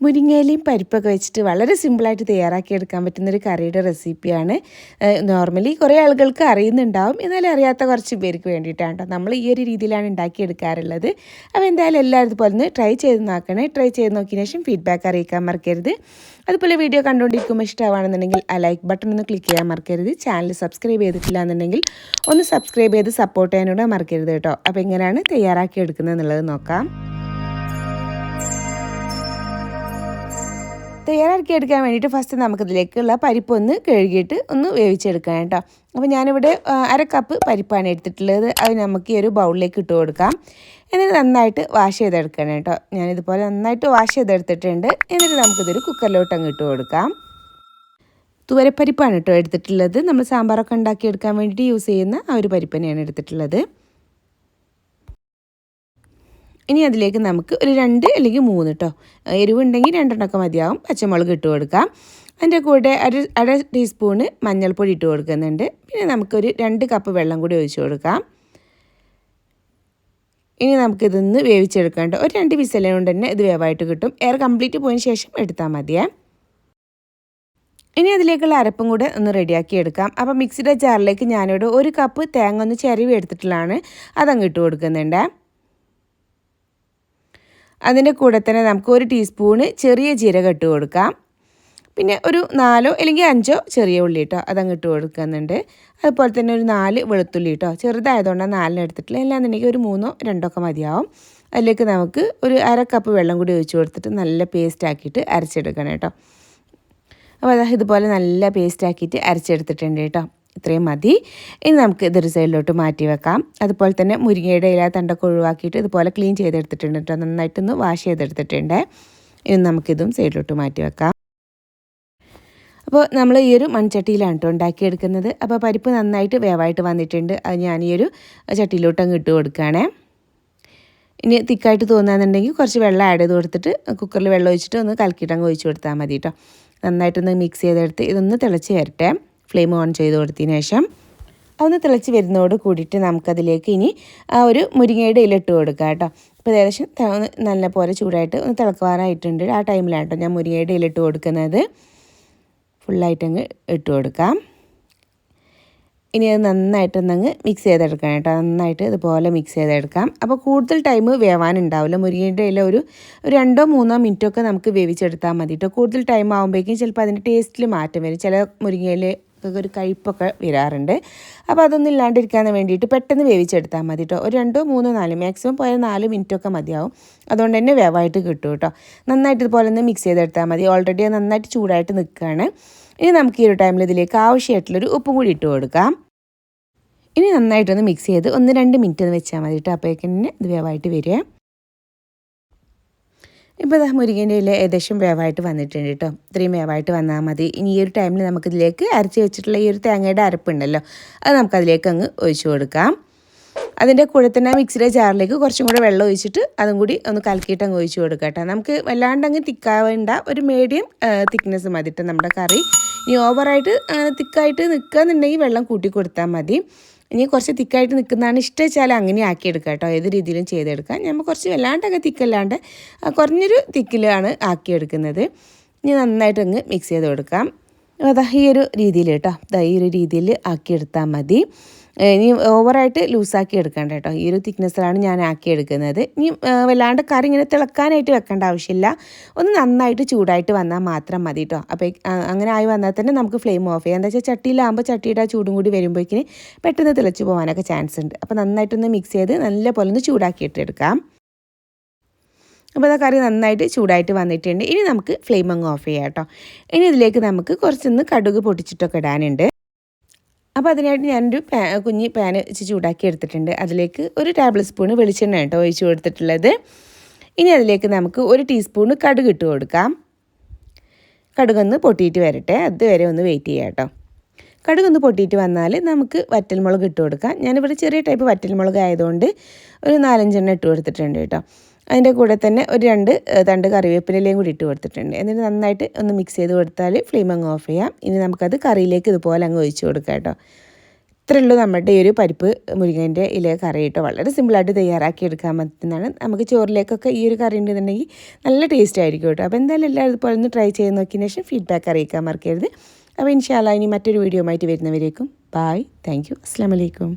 മുരിങ്ങയിലയും പരിപ്പൊക്കെ വെച്ചിട്ട് വളരെ സിമ്പിളായിട്ട് തയ്യാറാക്കി എടുക്കാൻ പറ്റുന്ന ഒരു കറിയുടെ റെസിപ്പിയാണ്. നോർമലി കുറേ ആളുകൾക്ക് അറിയുന്നുണ്ടാവും. എന്നാലും അറിയാത്ത കുറച്ച് പേർക്ക് വേണ്ടിയിട്ടാണ് കേട്ടോ നമ്മൾ ഈ ഒരു രീതിയിലാണ് ഉണ്ടാക്കിയെടുക്കാറുള്ളത് അപ്പോൾ എന്തായാലും എല്ലാവരും ഇതുപോലെ ഒന്ന് ട്രൈ ചെയ്ത് നോക്കണേ. ട്രൈ ചെയ്ത് നോക്കിയതിന് ശേഷം ഫീഡ്ബാക്ക് അറിയിക്കാൻ മറക്കരുത്. അതുപോലെ വീഡിയോ കണ്ടുകൊണ്ടിരിക്കുമ്പോൾ ഇഷ്ടമാണെന്നുണ്ടെങ്കിൽ ആ ലൈക്ക് ബട്ടൺ ഒന്ന് ക്ലിക്ക് ചെയ്യാൻ മറക്കരുത്. ചാനൽ സബ്സ്ക്രൈബ് ചെയ്തിട്ടില്ല എന്നുണ്ടെങ്കിൽ ഒന്ന് സബ്സ്ക്രൈബ് ചെയ്ത് സപ്പോർട്ട് ചെയ്യാനൂടെ മറക്കരുത് കേട്ടോ അപ്പോൾ എങ്ങനെയാണ് തയ്യാറാക്കി എടുക്കുന്നത് എന്നുള്ളത് നോക്കാം. തയ്യാറാക്കി എടുക്കാൻ വേണ്ടിയിട്ട് ഫസ്റ്റ് നമുക്കിതിലേക്കുള്ള പരിപ്പ് ഒന്ന് കഴുകിയിട്ട് ഒന്ന് വേവിച്ചെടുക്കാം കേട്ടോ. അപ്പോൾ ഞാനിവിടെ അര കപ്പ് പരിപ്പാണ് എടുത്തിട്ടുള്ളത്. അത് നമുക്ക് ഈ ഒരു ബൗളിലേക്ക് ഇട്ട് കൊടുക്കാം. എന്നിട്ട് നന്നായിട്ട് വാഷ് ചെയ്തെടുക്കണം കേട്ടോ. ഞാനിതുപോലെ നന്നായിട്ട് വാഷ് ചെയ്തെടുത്തിട്ടുണ്ട്. എന്നിട്ട് നമുക്കിതൊരു കുക്കറിലോട്ട് അങ്ങ് ഇട്ട് കൊടുക്കാം. തുവരപ്പരിപ്പാണ് കേട്ടോ എടുത്തിട്ടുള്ളത്. നമ്മൾ സാമ്പാറൊക്കെ ഉണ്ടാക്കിയെടുക്കാൻ വേണ്ടിയിട്ട് യൂസ് ചെയ്യുന്ന ആ ഒരു പരിപ്പ് തന്നെയാണ് എടുത്തിട്ടുള്ളത്. ഇനി അതിലേക്ക് നമുക്ക് ഒരു രണ്ട് അല്ലെങ്കിൽ മൂന്ന് കേട്ടോ എരിവുണ്ടെങ്കിൽ രണ്ടെണ്ണമൊക്കെ മതിയാവും. പച്ചമുളക് ഇട്ട് കൊടുക്കാം. അതിന്റെ കൂടെ ഒരു അര ടീസ്പൂണ് മഞ്ഞൾപ്പൊടി ഇട്ട് കൊടുക്കുന്നുണ്ട്. പിന്നെ നമുക്കൊരു രണ്ട് കപ്പ് വെള്ളം കൂടി ഒഴിച്ചു കൊടുക്കാം. ഇനി നമുക്കിതൊന്ന് വേവിച്ചെടുക്കാം ഒരു രണ്ട് വിസലേ കൊണ്ട് തന്നെ ഇത് വേവായിട്ട് കിട്ടും. എയർ കംപ്ലീറ്റ് പോയതിന് ശേഷം എടുത്താൽ മതിയേ. ഇനി അതിലേക്കുള്ള അരപ്പും കൂടെ ഒന്ന് റെഡിയാക്കി എടുക്കാം. അപ്പോൾ മിക്സിയുടെ ജാറിലേക്ക് ഞാനിവിടെ ഒരു കപ്പ് തേങ്ങ ഒന്ന് ചരിവ് എടുത്തിട്ടുള്ളതാണ്. അതങ്ങ് ഇട്ട് കൊടുക്കുന്നുണ്ട്. അതിന്റെ കൂടെ തന്നെ നമുക്ക് ഒരു ടീസ്പൂണ് ചെറിയ ജീരകം ഇട്ട് കൊടുക്കാം. പിന്നെ ഒരു നാലോ അല്ലെങ്കിൽ അഞ്ചോ ചെറിയ ഉള്ളി കേട്ടോ അതങ്ങ് ഇട്ട് കൊടുക്കുന്നുണ്ട്. അതുപോലെ തന്നെ ഒരു നാല് വെളുത്തുള്ളി കേട്ടോ ചെറുതായതുകൊണ്ടാണ് നാലിന് എടുത്തിട്ടില്ല. അല്ലാന്നുണ്ടെങ്കിൽ ഒരു മൂന്നോ രണ്ടോ ഒക്കെ മതിയാവും. അതിലേക്ക് നമുക്ക് ഒരു അര കപ്പ് വെള്ളം കൂടി ഒഴിച്ച് കൊടുത്തിട്ട് നല്ല പേസ്റ്റ് ആക്കിയിട്ട് അരച്ചെടുക്കണം കേട്ടോ. അപ്പോൾ അതാ ഇതുപോലെ നല്ല പേസ്റ്റ് ആക്കിയിട്ട് അരച്ചെടുത്തിട്ടുണ്ട് കേട്ടോ. ഇത്രയും മതി. ഇനി നമുക്ക് ഇതൊരു സൈഡിലോട്ട് മാറ്റി വെക്കാം. അതുപോലെ തന്നെ മുരിങ്ങയുടെ ഇല തണ്ടൊക്കെ ഒഴിവാക്കിയിട്ട് ഇതുപോലെ ക്ലീൻ ചെയ്തെടുത്തിട്ടുണ്ട് കേട്ടോ. നന്നായിട്ടൊന്ന് വാഷ് ചെയ്തെടുത്തിട്ടുണ്ട്. ഇനി നമുക്കിതും സൈഡിലോട്ട് മാറ്റി വെക്കാം. അപ്പോൾ നമ്മൾ ഈ ഒരു മൺചട്ടിയിലാണ് കേട്ടോ ഉണ്ടാക്കിയെടുക്കുന്നത്. അപ്പോൾ പരിപ്പ് നന്നായിട്ട് വേവായിട്ട് വന്നിട്ടുണ്ട്. അത് ഞാൻ ഈ ഒരു ചട്ടിയിലോട്ട് അങ്ങ് ഇട്ട് കൊടുക്കുകയാണേ. ഇനി തിക്കായിട്ട് തോന്നുകയാണെന്നുണ്ടെങ്കിൽ കുറച്ച് വെള്ളം ആഡ് ചെയ്ത് കൊടുത്തിട്ട് കുക്കറിൽ വെള്ളം ഒഴിച്ചിട്ട് ഒന്ന് കലക്കിയിട്ട് അങ്ങ് ഒഴിച്ച് കൊടുത്താൽ മതി കേട്ടോ. നന്നായിട്ടൊന്ന് മിക്സ് ചെയ്തെടുത്ത് ഇതൊന്ന് തിളച്ച് വരട്ടെ. ഫ്ലെയിം ഓൺ ചെയ്ത് കൊടുത്തതിന് ശേഷം അതൊന്ന് തിളച്ച് വരുന്നതോട് കൂടിയിട്ട് നമുക്കതിലേക്ക് ഇനി ആ ഒരു മുരിങ്ങയുടെ ഇലിട്ട് കൊടുക്കാം കേട്ടോ. ഇപ്പോൾ ഏകദേശം നല്ല പോലെ ചൂടായിട്ട് ഒന്ന് തിളക്കുവാനായിട്ടുണ്ട്. ആ ടൈമിലാണ് കേട്ടോ ഞാൻ മുരിങ്ങയുടെ ഇലിട്ട് കൊടുക്കുന്നത്. ഫുള്ളായിട്ടങ്ങ് ഇട്ട് കൊടുക്കാം. ഇനി അത് നന്നായിട്ടൊന്നങ്ങ് മിക്സ് ചെയ്തെടുക്കണം കേട്ടോ. നന്നായിട്ട് ഇതുപോലെ മിക്സ് ചെയ്തെടുക്കാം. അപ്പോൾ കൂടുതൽ ടൈം വേവാനുണ്ടാവില്ല. മുരിങ്ങയുടെ ഇല ഒരു രണ്ടോ മൂന്നോ മിനിറ്റൊക്കെ നമുക്ക് വേവിച്ചെടുത്താൽ മതി കേട്ടോ. കൂടുതൽ ടൈം ആകുമ്പോഴേക്കും ചിലപ്പോൾ അതിന്റെ ടേസ്റ്റിൽ മാറ്റം വരും. ചില മുരിങ്ങയില ഒരു കഴിപ്പൊക്കെ വരാറുണ്ട്. അപ്പോൾ അതൊന്നും ഇല്ലാണ്ടിരിക്കാൻ വേണ്ടിയിട്ട് പെട്ടെന്ന് വേവിച്ചെടുത്താൽ മതി കേട്ടോ ഒരു രണ്ടോ മൂന്നോ നാല് മാക്സിമം പോയാൽ നാല് മിനിറ്റൊക്കെ മതിയാവും. അതുകൊണ്ട് തന്നെ വേവായിട്ട് കിട്ടും കേട്ടോ നന്നായിട്ട് ഇതുപോലെ ഒന്ന് മിക്സ് ചെയ്തെടുത്താൽ മതി. ഓൾറെഡി നന്നായിട്ട് ചൂടായിട്ട് നിൽക്കുകയാണ് ഇനി നമുക്ക് ഈ ഒരു ടൈമിൽ ഇതിലേക്ക് ആവശ്യമായിട്ടുള്ളൊരു ഉപ്പും കൂടി ഇട്ട് കൊടുക്കാം. ഇനി നന്നായിട്ടൊന്ന് മിക്സ് ചെയ്ത് ഒന്ന് രണ്ട് മിനിറ്റ് ഒന്ന് വെച്ചാൽ മതി കേട്ടോ അപ്പോഴേക്കും തന്നെ ഇത് വേവായിട്ട് വരിക. ഇപ്പോൾ ഇതാ മുരിങ്ങന്റെ ഇല ഏകദേശം വേവായിട്ട് വന്നിട്ടുണ്ട് കേട്ടോ ഇത്രയും വേവായിട്ട് വന്നാൽ മതി. ഇനി ഈ ഒരു ടൈമിൽ നമുക്കിതിലേക്ക് അരച്ച് വെച്ചിട്ടുള്ള ഈ ഒരു തേങ്ങയുടെ അരപ്പുണ്ടല്ലോ അത് നമുക്കതിലേക്ക് അങ്ങ് ഒഴിച്ചു കൊടുക്കാം. അതിന്റെ കൂടെ തന്നെ മിക്സിയുടെ ജാറിലേക്ക് കുറച്ചും കൂടെ വെള്ളം ഒഴിച്ചിട്ട് അതും കൂടി ഒന്ന് കലക്കിയിട്ട് അങ്ങ് ഒഴിച്ചു കൊടുക്കാം കേട്ടോ നമുക്ക് വല്ലാണ്ട് അങ്ങ് തിക്കാവേണ്ട ഒരു മീഡിയം തിക്നെസ് മതി കേട്ടോ നമ്മുടെ കറി. ഇനി ഓവറായിട്ട് അങ്ങനെ തിക്കായിട്ട് നിൽക്കുകയെന്നുണ്ടെങ്കിൽ വെള്ളം കൂട്ടി കൊടുത്താൽ മതി. ഇനി കുറച്ച് തിക്കായിട്ട് നിൽക്കുന്നതാണ് ഇഷ്ടം വെച്ചാൽ അങ്ങനെ ആക്കിയെടുക്കുക കേട്ടോ. ഏത് രീതിയിലും ചെയ്തെടുക്കാം ഞാൻ കുറച്ച് വല്ലാണ്ടൊക്കെ തിക്കല്ലാണ്ട് കുറഞ്ഞൊരു തിക്കിലാണ് ആക്കിയെടുക്കുന്നത്. ഇനി നന്നായിട്ട് അങ്ങ് മിക്സ് ചെയ്ത് കൊടുക്കാം. അതാ ഈ ഒരു രീതിയിൽ കേട്ടോ. അതാ ഈ ഒരു രീതിയിൽ ആക്കിയെടുത്താൽ മതി. ഇനി ഓവറായിട്ട് ലൂസാക്കി എടുക്കേണ്ട കേട്ടോ. ഈ ഒരു തിക്നെസ്സിലാണ് ഞാൻ ആക്കി എടുക്കുന്നത്. ഇനി വല്ലാണ്ട് കറി ഇങ്ങനെ തിളക്കാനായിട്ട് വെക്കേണ്ട ആവശ്യമില്ല. ഒന്ന് നന്നായിട്ട് ചൂടായിട്ട് വന്നാൽ മാത്രം മതി കേട്ടോ. അപ്പോൾ അങ്ങനെ ആയി വന്നാൽ തന്നെ നമുക്ക് ഫ്ലെയിം ഓഫ് ചെയ്യാം. എന്താ വെച്ചാൽ ചട്ടിയിലാകുമ്പോൾ ചട്ടിയുടെ ആ ചൂടും കൂടി വരുമ്പോഴേക്കിന് പെട്ടെന്ന് തിളച്ച് പോകാനൊക്കെ ചാൻസ് ഉണ്ട് അപ്പോൾ നന്നായിട്ടൊന്ന് മിക്സ് ചെയ്ത് നല്ല പോലെ ഒന്ന് ചൂടാക്കിയിട്ടെടുക്കാം അപ്പോൾ അതാ കറി നന്നായിട്ട് ചൂടായിട്ട് വന്നിട്ടുണ്ട്. ഇനി നമുക്ക് ഫ്ലെയിം അങ്ങ് ഓഫ് ചെയ്യാം കേട്ടോ. ഇനി ഇതിലേക്ക് നമുക്ക് കുറച്ചൊന്ന് കടുക് പൊട്ടിച്ചിട്ടൊക്കെ ഇടാനുണ്ട്. അപ്പോൾ അതിനായിട്ട് ഞാനൊരു പാ കുഞ്ഞ് പാൻ വെച്ച് ചൂടാക്കി എടുത്തിട്ടുണ്ട്. അതിലേക്ക് ഒരു ടേബിൾ സ്പൂൺ വെളിച്ചെണ്ണ കേട്ടോ ഒഴിച്ചു കൊടുത്തിട്ടുള്ളത്. ഇനി അതിലേക്ക് നമുക്ക് ഒരു ടീസ്പൂൺ കടുക് ഇട്ട് കൊടുക്കാം. കടുകൊന്ന് പൊട്ടിയിട്ട് വരട്ടെ. അതുവരെ ഒന്ന് വെയിറ്റ് ചെയ്യാം കേട്ടോ. കടുകൊന്ന് പൊട്ടിയിട്ട് വന്നാൽ നമുക്ക് വറ്റൽമുളക് ഇട്ട് കൊടുക്കാം. ഞാനിവിടെ ചെറിയ ടൈപ്പ് വറ്റൽമുളക് ആയതുകൊണ്ട് ഒരു നാലഞ്ചെണ്ണം ഇട്ട് കൊടുത്തിട്ടുണ്ട് കേട്ടോ. അതിന്റെ കൂടെ തന്നെ ഒരു രണ്ട് തണ്ട് കറിവേപ്പിലയും കൂടി ഇട്ട് കൊടുത്തിട്ടുണ്ട്. എന്നിട്ട് നന്നായിട്ട് ഒന്ന് മിക്സ് ചെയ്ത് കൊടുത്താൽ ഫ്ലെയിം അങ്ങ് ഓഫ് ചെയ്യാം. ഇനി നമുക്കത് കറിയിലേക്ക് ഇതുപോലെ അങ്ങ് ഒഴിച്ച് കൊടുക്കാം കേട്ടോ. ഇത്രയേ ഉള്ളൂ നമ്മുടെ ഈ ഒരു പരിപ്പ് മുരിങ്ങേന്റെ ഇല കറി കേട്ടോ. വളരെ സിമ്പിളായിട്ട് തയ്യാറാക്കി എടുക്കാൻ പറ്റുന്നതാണ്. നമുക്ക് ചോറിലേക്കൊക്കെ ഈ ഒരു കറി ഉണ്ടെന്നുണ്ടെങ്കിൽ നല്ല ടേസ്റ്റ് ആയിരിക്കും കേട്ടോ. അപ്പോൾ എന്തായാലും എല്ലാവരും ഇതുപോലെ ഒന്ന് ട്രൈ ചെയ്ത് നോക്കിയതിന് ശേഷം ഫീഡ്ബാക്ക് അറിയിക്കാൻ മറക്കരുത്. അപ്പോൾ ഇൻഷാല്ല ഇനി മറ്റൊരു വീഡിയോ ആയിട്ട് വരുന്നവരേക്കും. ബായ് താങ്ക് യു അസ്സാം വലൈക്കും